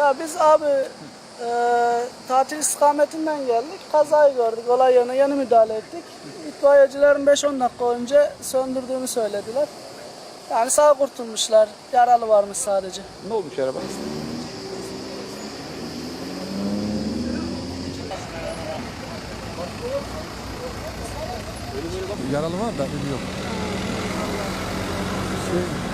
Ja, bis Abend. E, tatil istikametinden geldik. Kazayı gördük. Olay yerine yeni müdahale ettik. İtfaiyecilerin 5-10 dakika önce söndürdüğünü söylediler. Yani sağ kurtulmuşlar. Yaralı varmış sadece. Ne olmuş araba? Yaralı var da bilmiyorum. Şey,